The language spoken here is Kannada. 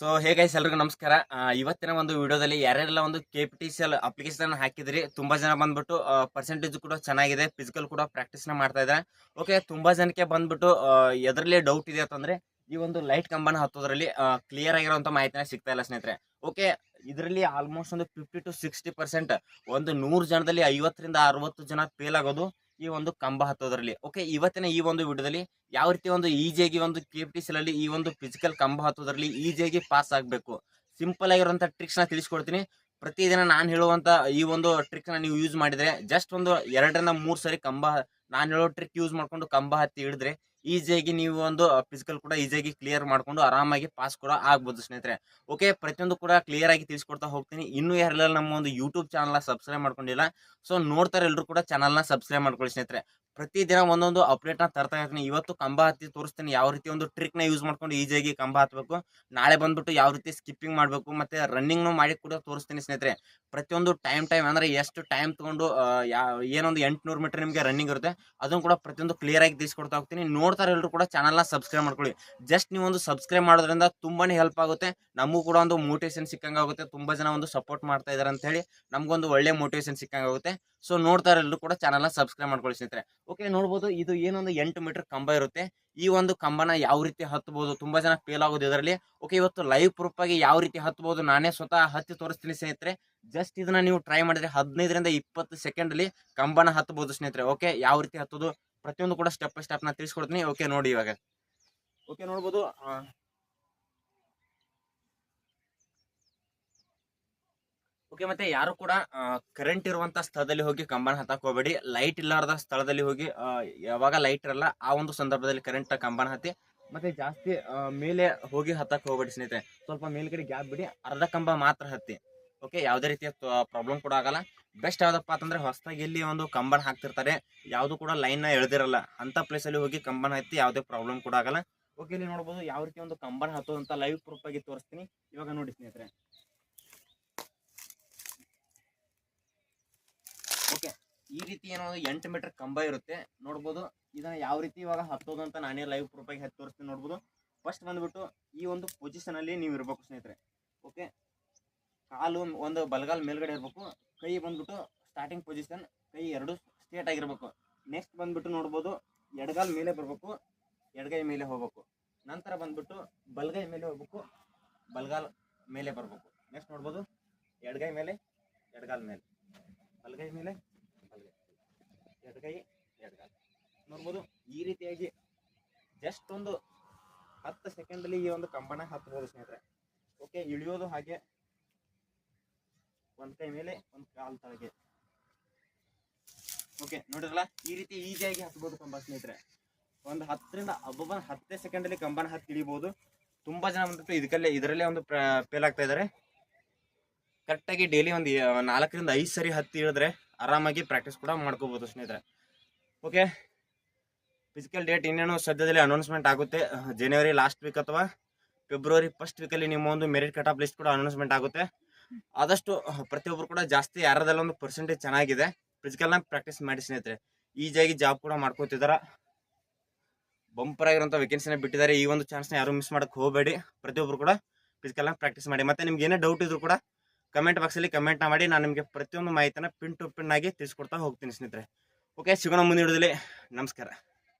ಸೊ ಹೇಗೈಸ್ ಎಲ್ರಿಗೂ ನಮಸ್ಕಾರ. ಇವತ್ತಿನ ಒಂದು ವಿಡಿಯೋದಲ್ಲಿ ಯಾರೆಲ್ಲ ಒಂದು K P T C L application ಹಾಕಿದ್ರಿ, ತುಂಬಾ ಜನ ಬಂದ್ಬಿಟ್ಟು ಪರ್ಸೆಂಟೇಜ್ ಕೂಡ ಚೆನ್ನಾಗಿದೆ ಫಿಸಿಕಲ್ ಕೂಡ ಪ್ರಾಕ್ಟೀಸ್ನ ಮಾಡ್ತಾ ಇದ್ದಾರೆ. ಓಕೆ ತುಂಬಾ ಜನಕ್ಕೆ ಬಂದ್ಬಿಟ್ಟು ಎದರಲ್ಲಿ ಡೌಟ್ ಇದೆ ಅಂತಂದ್ರೆ, ಈ ಒಂದು ಲೈಟ್ ಕಂಬನ ಹತ್ತೋದ್ರಲ್ಲಿ ಕ್ಲಿಯರ್ ಆಗಿರುವಂತ ಮಾಹಿತಿನ ಸಿಗ್ತಾ ಇಲ್ಲ ಸ್ನೇಹಿತರೆ. ಓಕೆ ಇದರಲ್ಲಿ ಆಲ್ಮೋಸ್ಟ್ ಒಂದು ಫಿಫ್ಟಿ ಟು ಸಿಕ್ಸ್ಟಿ ಪರ್ಸೆಂಟ್ ಒಂದು ನೂರು ಜನದಲ್ಲಿ ಐವತ್ತರಿಂದ ಅರವತ್ತು ಜನ ಫೇಲ್ ಆಗೋದು ಈ ಒಂದು ಕಂಬ ಹತ್ತೋದ್ರಲ್ಲಿ. ಓಕೆ ಇವತ್ತಿನ ಈ ಒಂದು ವಿಡಿಯೋದಲ್ಲಿ ಯಾವ ರೀತಿ ಒಂದು ಈಜಿಯಾಗಿ ಒಂದು ಕೆ ಪಿ ಟಿ ಅಲ್ಲಿ ಈ ಒಂದು ಫಿಸಿಕಲ್ ಕಂಬ ಹತ್ತೋದ್ರಲ್ಲಿ ಈಜಿಯಾಗಿ ಪಾಸ್ ಆಗಬೇಕು? ಸಿಂಪಲ್ ಆಗಿರುವಂತ ಟ್ರಿಕ್ಸ್ನ ತಿಳಿಸ್ಕೊಡ್ತೀನಿ. ಪ್ರತಿದಿನ ನಾನು ಹೇಳುವಂತ ಈ ಒಂದು ಟ್ರಿಕ್ನ ನೀವು ಯೂಸ್ ಮಾಡಿದ್ರೆ ಜಸ್ಟ್ ಒಂದು ಎರಡರಿಂದ ಮೂರು ಸರಿ ಕಂಬ, ನಾನು ಹೇಳೋ ಟ್ರಿಕ್ ಯೂಸ್ ಮಾಡ್ಕೊಂಡು ಕಂಬ ಹತ್ತಿ ಹಿಡಿದ್ರೆ ಈಸಿಯಾಗಿ ನೀವು ಒಂದು ಫಿಸಿಕಲ್ ಕೂಡ ಈಸಿಯಾಗಿ ಕ್ಲಿಯರ್ ಮಾಡ್ಕೊಂಡು ಆರಾಮಾಗಿ ಪಾಸ್ ಕೂಡ ಆಗ್ಬೋದು ಸ್ನೇಹಿತರೆ. ಓಕೆ ಪ್ರತಿಯೊಂದು ಕೂಡ ಕ್ಲಿಯರ್ ಆಗಿ ತಿಳಿಸ್ಕೊಡ್ತಾ ಹೋಗ್ತೀನಿ. ಇನ್ನೂ ಯಾರೆಲ್ಲ ನಮ್ಮ ಒಂದು ಯೂಟ್ಯೂಬ್ ಚಾನಲ್ನ ಸಬ್ಸ್ಕ್ರೈಬ್ ಮಾಡ್ಕೊಂಡಿಲ್ಲ ಸೊ ನೋಡ್ತಾರೆ ಎಲ್ಲರೂ ಕೂಡ ಚಾನಲ್ನ ಸಬ್ಸ್ಕ್ರೈಬ್ ಮಾಡ್ಕೊಳ್ಳಿ ಸ್ನೇಹಿತರೆ. ಪ್ರತಿದಿನ ಒಂದೊಂದು ಅಪ್ಡೇಟ್ನ ತರ್ತಾ ಇರ್ತೀನಿ. ಇವತ್ತು ಕಂಬ ಹತ್ತಿ ತೋರಿಸ್ತೀನಿ. ಯಾವ ರೀತಿ ಒಂದು ಟ್ರಿಕ್ನ ಯೂಸ್ ಮಾಡ್ಕೊಂಡು ಈಜಿಯಾಗಿ ಕಂಬ ಹತ್ತಬೇಕು ನಾಳೆ ಬಂದ್ಬಿಟ್ಟು ಯಾವ ರೀತಿ ಸ್ಕಿಪ್ಪಿಂಗ್ ಮಾಡಬೇಕು. ಮತ್ತೆ ರನ್ನಿಂಗ್ ಮಾಡಿ ಕೂಡ ತೋರಿಸ್ತೀನಿ ಸ್ನೇಹಿತರೆ. ಪ್ರತಿಯೊಂದು ಟೈಮ್ ಟೈಮ್ ಅಂದ್ರೆ ಎಷ್ಟು ಟೈಮ್ ತಗೊಂಡು ಯಾ- ಏನೊಂದು ಎಂಟುನೂರು ಮೀಟರ್ ನಿಮಗೆ ರನ್ನಿಂಗ್ ಇರುತ್ತೆ, ಅದನ್ನು ಕೂಡ ಪ್ರತಿಯೊಂದು ಕ್ಲಿಯರ್ ಆಗಿ ತಿಳಿಸ್ಕೊಡ್ತಾ ಹೋಗ್ತೀನಿ. ನೋಡ್ತಾರೆ ಎಲ್ಲರೂ ಕೂಡ ಚಾನಲ್ನ ಸಬ್ಸ್ಕ್ರೈಬ್ ಮಾಡ್ಕೊಳ್ಳಿ. ಜಸ್ಟ್ ನೀವು ಒಂದು ಸಬ್ಸ್ಕ್ರೈಬ್ ಮಾಡೋದ್ರಿಂದ ತುಂಬಾನೇ ಹೆಲ್ಪ್ ಆಗುತ್ತೆ. ನಮಗೂ ಕೂಡ ಒಂದು ಮೋಟಿವೇಶನ್ ಸಿಕ್ಕಂಗಾಗುತ್ತೆ. ತುಂಬಾ ಜನ ಒಂದು ಸಪೋರ್ಟ್ ಮಾಡ್ತಾ ಇದ್ದಾರೆ ಅಂತ ಹೇಳಿ ನಮಗೊಂದು ಒಳ್ಳೆ ಮೋಟಿವೇಶನ್ ಸಿಕ್ಕಂಗೆ ಆಗುತ್ತೆ ಸೊ, ನೋಡ್ತಾ ಎಲ್ಲರೂ ಕೂಡ ಚಾನಲ್ನ ಸಬ್ಸ್ಕ್ರೈಬ್ ಮಾಡ್ಕೊಳ್ಳಿ ಸ್ನೇಹಿತರೆ. ಓಕೆ ನೋಡ್ಬೋದು ಇದು ಏನೊಂದು ಎಂಟು ಮೀಟರ್ ಕಂಬ ಇರುತ್ತೆ. ಈ ಒಂದು ಕಂಬನ ಯಾವ ರೀತಿ ಹತ್ತಬಹುದು? ತುಂಬಾ ಜನ ಫೇಲ್ ಆಗೋದು ಇದರಲ್ಲಿ. ಓಕೆ ಇವತ್ತು ಲೈವ್ ಪ್ರೂಫ್ ಆಗಿ ಯಾವ ರೀತಿ ಹತ್ತಬಹುದು ನಾನೇ ಸ್ವತಃ ಹತ್ತಿ ತೋರಿಸ್ತೀನಿ ಸ್ನೇಹಿತರೆ. ಜಸ್ಟ್ ಇದನ್ನ ನೀವು ಟ್ರೈ ಮಾಡಿದ್ರೆ ಹದಿನೈದರಿಂದ ಇಪ್ಪತ್ತು ಸೆಕೆಂಡ್ ಅಲ್ಲಿ ಕಂಬನ ಹತ್ತಬಹುದು ಸ್ನೇಹಿತರೆ. ಓಕೆ ಯಾವ ರೀತಿ ಹತ್ತೋದು? ಪ್ರತಿಯೊಂದು ಕೂಡ ಸ್ಟೆಪ್ ಬೈ ಸ್ಟೆಪ್ನ ತಿಳಿಸ್ಕೊಡ್ತೀನಿ. ಓಕೆ ನೋಡಿ ಇವಾಗ. ಓಕೆ ನೋಡ್ಬೋದು. ಓಕೆ, ಮತ್ತೆ ಯಾರು ಕೂಡ ಕರೆಂಟ್ ಇರುವಂತ ಸ್ಥಳದಲ್ಲಿ ಹೋಗಿ ಕಂಬನ ಹತ್ತಕ್ ಹೋಗಬೇಡಿ. ಲೈಟ್ ಇಲ್ಲಾರದ ಸ್ಥಳದಲ್ಲಿ ಹೋಗಿ ಯಾವಾಗ ಲೈಟ್ ಇರಲ್ಲ, ಆ ಒಂದು ಸಂದರ್ಭದಲ್ಲಿ ಕರೆಂಟ್ ಕಂಬನ ಹತ್ತಿ, ಮತ್ತೆ ಜಾಸ್ತಿ ಮೇಲೆ ಹೋಗಿ ಹತ್ತಕ್ಕೆ ಹೋಗಬೇಡಿ ಸ್ನೇಹಿತರೆ. ಸ್ವಲ್ಪ ಮೇಲ್ಗಡೆ ಗ್ಯಾಪ್ ಬಿಡಿ, ಅರ್ಧ ಕಂಬ ಮಾತ್ರ ಹತ್ತಿ. ಓಕೆ, ಯಾವುದೇ ರೀತಿಯ ಪ್ರಾಬ್ಲಮ್ ಕೂಡ ಆಗಲ್ಲ. ಬೆಸ್ಟ್ ಯಾವ್ದಪ್ಪ ಅಂತಂದ್ರೆ ಹೊಸದಾಗಿ ಇಲ್ಲಿ ಒಂದು ಕಂಬನ್ ಹಾಕ್ತಿರ್ತಾರೆ, ಯಾವುದು ಕೂಡ ಲೈನ್ನ ಎಳ್ದಿರಲ್ಲ. ಅಂತ ಪ್ಲೇಸ್ ಅಲ್ಲಿ ಹೋಗಿ ಕಂಬನ್ ಹತ್ತಿ ಯಾವುದೇ ಪ್ರಾಬ್ಲಮ್ ಕೂಡ ಆಗಲ್ಲ. ಓಕೆ, ಇಲ್ಲಿ ನೋಡ್ಬೋದು ಯಾವ ರೀತಿ ಒಂದು ಕಂಬನ ಹತ್ತೋದಂತ ಲೈವ್ ಪ್ರೂಫ್ ಆಗಿ ತೋರಿಸ್ತೀನಿ. ಇವಾಗ ನೋಡಿ ಸ್ನೇಹಿತರೆ ಓಕೆ ಈ ರೀತಿ ಏನೋ ಎಂಟು ಮೀಟರ್ ಕಂಬ ಇರುತ್ತೆ. ನೋಡ್ಬೋದು ಇದನ್ನ ಯಾವ ರೀತಿ ಇವಾಗ ಹತ್ತೋದು ಅಂತ ನಾನೇ ಲೈವ್ ಪ್ರೂಫ್ ಆಗಿ ಹತ್ತಿ ತೋರಿಸ್ತೀನಿ ನೋಡ್ಬೋದು. ಫಸ್ಟ್ ಬಂದ್ಬಿಟ್ಟು ಈ ಒಂದು ಪೊಸಿಷನ್ ಅಲ್ಲಿ ನೀವು ಇರ್ಬೇಕು ಸ್ನೇಹಿತರೆ. ಓಕೆ ಕಾಲು ಒಂದು ಬಲಗಾಲ್ ಮೇಲ್ಗಡೆ ಇರ್ಬೇಕು. ಕೈ ಬಂದ್ಬಿಟ್ಟು ಸ್ಟಾರ್ಟಿಂಗ್ ಪೊಸಿಷನ್ ಕೈ ಎರಡು ಸ್ಟ್ರೇಟ್ ಆಗಿರ್ಬೇಕು. ನೆಕ್ಸ್ಟ್ ಬಂದ್ಬಿಟ್ಟು ನೋಡ್ಬೋದು ಎಡಗಾಲ್ ಮೇಲೆ ಬರ್ಬೇಕು, ಎಡಗೈ ಮೇಲೆ ಹೋಗ್ಬೇಕು. ನಂತರ ಬಂದ್ಬಿಟ್ಟು ಬಲಗೈ ಮೇಲೆ ಹೋಗ್ಬೇಕು, ಬಲಗಾಲ್ ಮೇಲೆ ಬರ್ಬೇಕು. ನೆಕ್ಸ್ಟ್ ನೋಡ್ಬೋದು ಎಡಗೈ ಮೇಲೆ, ಎಡಗಾಲ್ ಮೇಲೆ. ಬಲಗೈ ಮೇಲೆ ಎಡಗೈ ಕಾಲು. ನೋಡ್ಬೋದು, ಈ ರೀತಿಯಾಗಿ ಜಸ್ಟ್ ಒಂದು ಹತ್ತು ಸೆಕೆಂಡಲ್ಲಿ ಈ ಒಂದು ಕಂಬನ ಹತ್ಬೋದು ಸ್ನೇಹಿತರೆ. ಓಕೆ ಇಳಿಯೋದು ಹಾಗೆ ಒಂದ್ ಕೈ ಮೇಲೆ, ಒಂದು ಕಾಲು ತಳಗೆ. ಓಕೆ ನೋಡಿದ್ರಲ್ಲ, ಈ ರೀತಿ ಈಸಿಯಾಗಿ ಹತ್ಬೋದು ಕಂಬ ಸ್ನೇಹಿತರೆ. ಒಂದು ಹತ್ತರಿಂದ, ಒಬ್ಬೊಬ್ಬ ಹತ್ತೇ ಸೆಕೆಂಡಲ್ಲಿ ಕಂಬನ ಹತ್ತಿ ಇಳಿಬೋದು. ತುಂಬಾ ಜನ ಬಂದ್ಬಿಟ್ಟು ಇದಕ್ಕಲ್ಲೇ ಇದರಲ್ಲೇ ಒಂದು ಫೇಲ್ ಆಗ್ತಾ ಇದ್ದಾರೆ ಕರೆಕ್ಟಾಗಿ ಡೈಲಿ ಒಂದು, ನಾಲ್ಕರಿಂದ ಐದು ಸರಿ ಹತ್ತಿ ಇಳಿದ್ರೆ ಆರಾಮಾಗಿ ಪ್ರಾಕ್ಟೀಸ್ ಕೂಡ ಮಾಡ್ಕೋಬೋದು ಸ್ನೇಹಿತರೆ. ಓಕೆ ಫಿಸಿಕಲ್ ಡೇಟ್ ಇನ್ನೇನು ಸದ್ಯದಲ್ಲಿ ಅನೌನ್ಸ್ಮೆಂಟ್ ಆಗುತ್ತೆ. ಜನವರಿ ಲಾಸ್ಟ್ ವೀಕ್ ಅಥವಾ ಫೆಬ್ರವರಿ ಫಸ್ಟ್ ವೀಕಲ್ಲಿ ನಿಮ್ಮ ಒಂದು ಮೆರಿಟ್ ಕಟ್ ಆಫ್ ಲಿಸ್ಟ್ ಕೂಡ ಅನೌನ್ಸ್ಮೆಂಟ್ ಆಗುತ್ತೆ. ಆದಷ್ಟು ಪ್ರತಿಯೊಬ್ಬರು ಕೂಡ ಜಾಸ್ತಿ ಯಾರದಲ್ಲ ಒಂದು ಪರ್ಸೆಂಟೇಜ್ ಚೆನ್ನಾಗಿದೆ ಫಿಸಿಕಲ್ನ ಪ್ರಾಕ್ಟೀಸ್ ಮಾಡಿ ಸ್ನೇಹಿತರೆ. ಈಜಿಯಾಗಿ ಜಾಬ್ ಕೂಡ ಮಾಡ್ಕೋತಿದ್ದಾರೆ ಬಂಪರ್ ಆಗಿರುವಂಥ ವೇಕೆನ್ಸಿನ ಬಿಟ್ಟಿದ್ದಾರೆ ಈ ಒಂದು ಚಾನ್ಸ್ನ ಯಾರು ಮಿಸ್ ಮಾಡೋಕ್ಕೆ ಹೋಗಬೇಡಿ. ಪ್ರತಿಯೊಬ್ಬರು ಕೂಡ ಫಿಸಿಕಲ್ನ ಪ್ರಾಕ್ಟೀಸ್ ಮಾಡಿ. ಮತ್ತೆ ನಿಮ್ಗೆ ಏನೇ ಡೌಟ್ ಇದ್ರು ಕೂಡ ಕಮೆಂಟ್ ಬಾಕ್ಸಲ್ಲಿ ಕಮೆಂಟ್ನ ಮಾಡಿ ನಾನು ನಿಮಗೆ ಪ್ರತಿಯೊಂದು ಮಾಹಿತಿನ ಪಿನ್ ಟು ಪಿನ್ ಆಗಿ ತಿಳಿಸ್ಕೊಡ್ತಾ ಹೋಗ್ತೀನಿ ಸ್ನೇಹಿತರೆ. ಓಕೆ ಸಿಗೋಣ ಮುಂದಿನ ವಿಡಿಯೋದಲ್ಲಿ. ನಮಸ್ಕಾರ.